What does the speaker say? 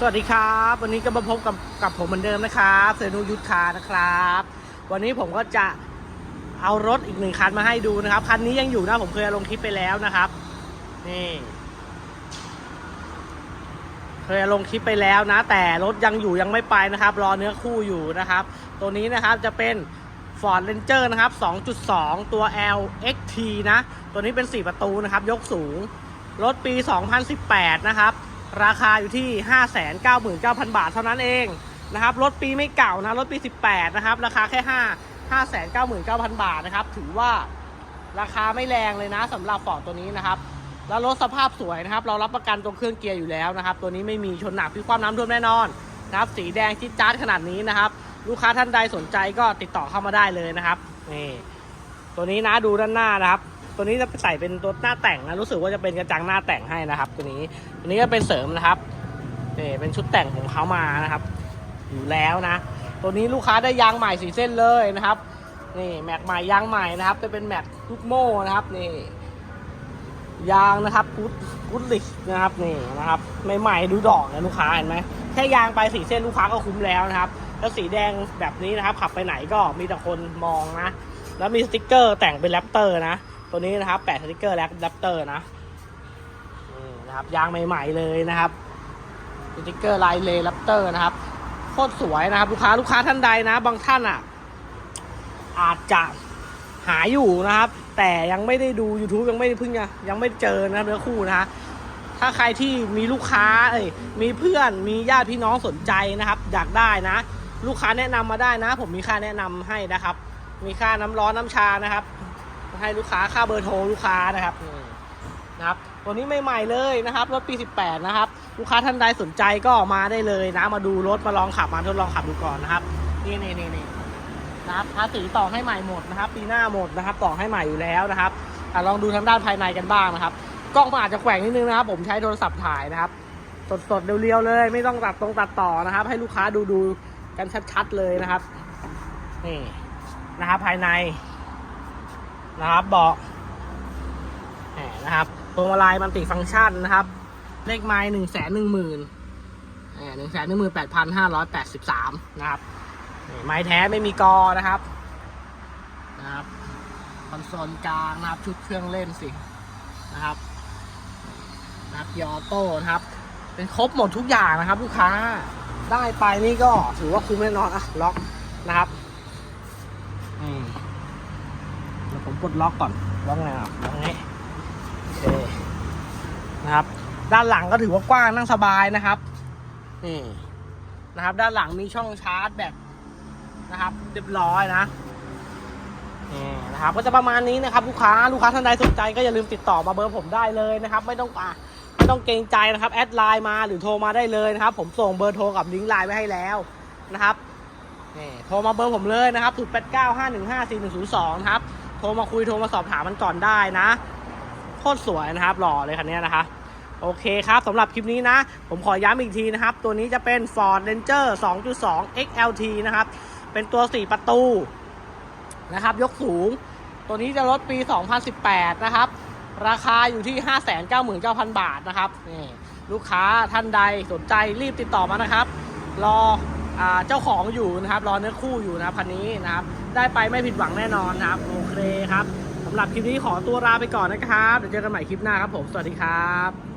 สวัสดีครับ วันนี้ก็มาพบกับกับผมเหมือนเดิมนะครับเซนูยุทธคานะครับ วันนี้ผมก็จะเอารถอีกหนึ่งคันมาให้ดูนะครับ คันนี้ยังอยู่นะผมเคยลงคลิปไปแล้วนะครับ นี่ เคยลงคลิปไปแล้วนะ แต่รถยังอยู่ยังไม่ไปนะครับ รอเนื้อคู่อยู่นะครับ ตัวนี้นะครับจะเป็น Ford Ranger นะครับ 2.2 ตัว L XT นะ ตัวนี้เป็น 4 ประตูนะครับ ยกสูง รถปี 2018 นะครับ ราคาอยู่ที่ 599,000 บาทเท่านั้นเองนะครับ รถปีไม่เก่านะ รถปี 18 นะครับ ราคาแค่ 5 599,000 บาทนะครับ ถือว่าราคาไม่แรงเลยนะสำหรับฟอร์ดตัวนี้นะครับ แล้วรถสภาพสวยนะครับ เรารับประกันตรงเครื่องเกียร์อยู่แล้วนะครับ ตัวนี้ไม่มีชนหนักพิความน้ำท่วมแน่นอนนะครับ สีแดงจิ๊ดจ๊าดขนาดนี้นะครับ ลูกค้าท่านใดสนใจก็ติดต่อเข้ามาได้เลยนะครับ นี่ ตัวนี้นะดูด้านหน้านะครับ ตัวนี้จะใส่เป็นตัวหน้าแต่งนะรู้สึกว่าจะเป็นกระจังหน้าแต่งให้นะครับ ตัวนี้ตัวนี้ก็เป็นเสริมนะครับนี่เป็นชุดแต่งของเขามานะครับ อยู่แล้วนะ ตัวนี้ลูกค้าได้ยางใหม่สีเส้นเลยนะครับนี่แม็กใหม่ยางใหม่นะครับ จะเป็นแม็กลูกโม่นะครับนี่ยางนะครับกุดกุดลิกนะครับนี่นะครับใหม่ๆดูดอกนะลูกค้าเห็นไหมแค่ยางไปสีเส้นลูกค้าก็คุ้มแล้วนะครับ แล้วสีแดงแบบนี้นะครับ ขับไปไหนก็มีแต่คนมองนะ แล้วมีสติกเกอร์แต่งเป็นแรปเตอร์นะ ตัวนี้นะครับแปะสติกเกอร์แรปเตอร์นะนี่นะครับยางใหม่ ๆ เลยนะครับสติกเกอร์ลายเลแรปเตอร์นะครับโคตรสวยนะครับ ลูกค้าลูกค้าท่านใดนะ บางท่านอะ อาจจะหาอยู่นะครับ แต่ยังไม่ได้ดู YouTube ยังไม่ได้เพิ่งจะยังไม่เจอนะเนื้อคู่นะฮะถ้าใครที่มีลูกค้าเอ้ยมีเพื่อนมีญาติพี่น้องสนใจนะครับ อยากได้นะ ลูกค้าแนะนำมาได้นะ ผมมีค่าแนะนำให้นะครับ มีค่าน้ำร้อนน้ำชานะครับ ให้ลูกค้าค่าเบอร์โทรลูกค้านะครับนี่นะครับตัวนี้ใหม่ๆเลยนะครับ รถปี 18 นะครับ ลูกค้าท่านใดสนใจก็มาได้เลยนะ มาดูรถมาลองขับมาทดลองขับดูก่อนนะครับ นี่นี่นี่นี่นะครับภาษีต่อให้ใหม่หมดนะครับ ปีหน้าหมดนะครับ ต่อให้ใหม่อยู่แล้วนะครับอะลองดูทางด้านภายในกันบ้างนะครับ กล้องมันอาจจะแกว่งนิดนึงนะครับ ผมใช้โทรศัพท์ถ่ายนะครับ สดๆเรียวๆเลย ไม่ต้องตัดตรงตัดต่อนะครับ ให้ลูกค้าดูดูกันชัดๆเลยนะครับ นี่นะครับภายใน นะครับเบาะแหมนะครับพวงมาลัยมันติฟังก์ชันนะครับ เลขไม้หนึ่งแสนหนึ่งหมื่นหนึ่งแสนหนึ่งหมื่นแปดพันห้าร้อยแปดสิบสามนะครับไม้แท้ไม่มีกอนะครับนะครับคอนโซลกลางนะครับชุดเครื่องเล่นสินะครับนะครับยอโต้นะครับ เป็นครบหมดทุกอย่างนะครับ ลูกค้าได้ไปนี่ก็ถือว่าคุ้มแน่นอนอะล็อกนะครับ อืมเดี๋ยว ผมปลดล็อกก่อนล็อกไงอะล็อกนี้โอเคนะครับ ด้านหลังก็ถือว่ากว้างนั่งสบายนะครับนี่นะครับ ด้านหลังมีช่องชาร์จแบบนะครับเรียบร้อยนะนี่นะครับ ก็จะประมาณนี้นะครับ ลูกค้าลูกค้าท่านใดสนใจก็อย่าลืมติดต่อมาเบอร์ผมได้เลยนะครับ ไม่ต้องอะไม่ต้องเกรงใจนะครับแอดไลน์มาหรือโทรมาได้เลยนะครับ ผมส่งเบอร์โทรกับลิงก์ไลน์ไว้ให้แล้วนะครับนี่โทรมาเบอร์ผมเลยนะครับ0 8 9 5 1 5 4 1 0 2นะครับ โทรมาคุยโทรมาสอบถามมันก่อนได้นะโคตรสวยนะครับหล่อเลยคันนี้นะคะโอเคครับสำหรับคลิปนี้นะ ผมขอย้ำอีกทีนะครับ ตัวนี้จะเป็น Ford Ranger 2.2 XLT นะครับ เป็นตัว 4 ประตูนะครับ ยกสูง ตัวนี้จะรถปี 2018 นะครับ ราคาอยู่ที่ 599,000 บาทนะครับนี่ลูกค้าท่านใดสนใจรีบติดต่อมานะครับ รออเจ้าของอยู่นะครับ รอเนื้อคู่อยู่นะครับคันนี้นะครับ ได้ไปไม่ผิดหวังแน่นอนนะครับโเคครับสำหรับคลิปนี้ขอตัวลาไปก่อนนะครับ เดี๋ยวเจอกันใหม่คลิปหน้าครับผม สวัสดีครับ